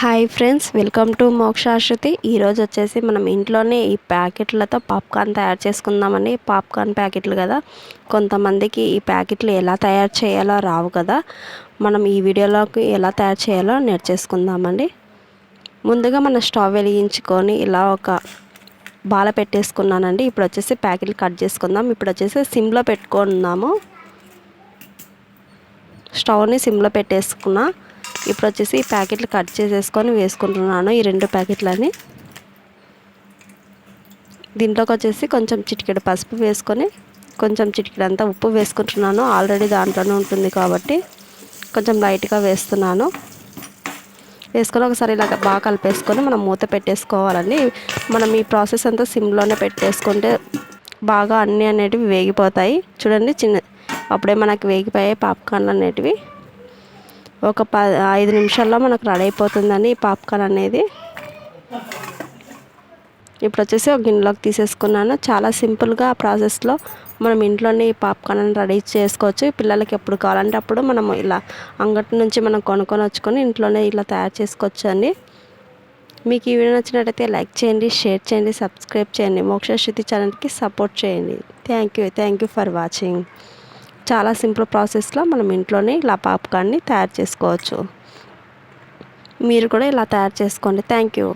Hi friends welcome to Mokshashruti. ఈరోజు వచ్చేసి మనం ఇంట్లోనే ఈ ప్యాకెట్లతో పాప్కార్న్ తయారు చేసుకుందామని పాప్కార్న్ ప్యాకెట్లు కదా. కొంతమందికి ఈ ప్యాకెట్లు ఎలా తయారు చేయాలో రావు కదా. మనం ఈ వీడియోలోకి ఎలా తయారు చేయాలో నేర్చేసుకుందామండి. ముందుగా మన స్టవ్ వెలిగించుకొని ఇలా ఒక బాల పెట్టేసుకున్నానండి. ఇప్పుడు వచ్చేసి ప్యాకెట్లు కట్ చేసుకుందాం. ఇప్పుడు వచ్చేసి సిమ్లో పెట్టుకుందాము స్టవ్ని సిమ్లో పెట్టేసుకున్నా. ఇప్పుడు వచ్చేసి ఈ ప్యాకెట్లు కట్ చేసేసుకొని వేసుకుంటున్నాను. ఈ రెండు ప్యాకెట్లని దీంట్లోకి వచ్చేసి కొంచెం చిటికెడు పసుపు వేసుకొని కొంచెం చిటికెడంతా ఉప్పు వేసుకుంటున్నాను. ఆల్రెడీ దాంట్లోనే ఉంటుంది కాబట్టి కొంచెం లైట్గా వేస్తున్నాను. వేసుకొని ఒకసారి ఇలాగ బాగా కలిపేసుకొని మనం మూత పెట్టేసుకోవాలండి. మనం ఈ ప్రాసెస్ అంతా సిమ్లోనే పెట్టేసుకుంటే బాగా అన్నీ అనేటివి వేగిపోతాయి. చూడండి చిన్న అప్పుడే మనకి వేగిపోయాయి పాప్కార్న్ అనేటివి. ఒక ప ఐదు నిమిషాల్లో మనకు రెడీ అయిపోతుందండి ఈ పాప్కార్న్ అనేది. ఇప్పుడు వచ్చేసి ఒక గిన్నెలోకి తీసేసుకున్నాను. చాలా సింపుల్గా ఆ ప్రాసెస్లో మనం ఇంట్లోనే ఈ పాప్కార్న్ రెడీ చేసుకోవచ్చు. పిల్లలకి ఎప్పుడు కావాలంటే అప్పుడు మనం ఇలా అంగటి నుంచి మనం కొనుక్కొని వచ్చుకొని ఇంట్లోనే ఇలా తయారు చేసుకోవచ్చు అండి. మీకు ఈ వీడియో నచ్చినట్టయితే లైక్ చేయండి షేర్ చేయండి సబ్స్క్రైబ్ చేయండి. మోక్ష శృతి ఛానల్కి సపోర్ట్ చేయండి. Thank you thank you for watching. చాలా సింపుల్ ప్రాసెస్లో మనం ఇంట్లోనే ఇలా పాప్కార్న్ని తయారు చేసుకోవచ్చు. మీరు కూడా ఇలా తయారు చేసుకోండి. Thank you.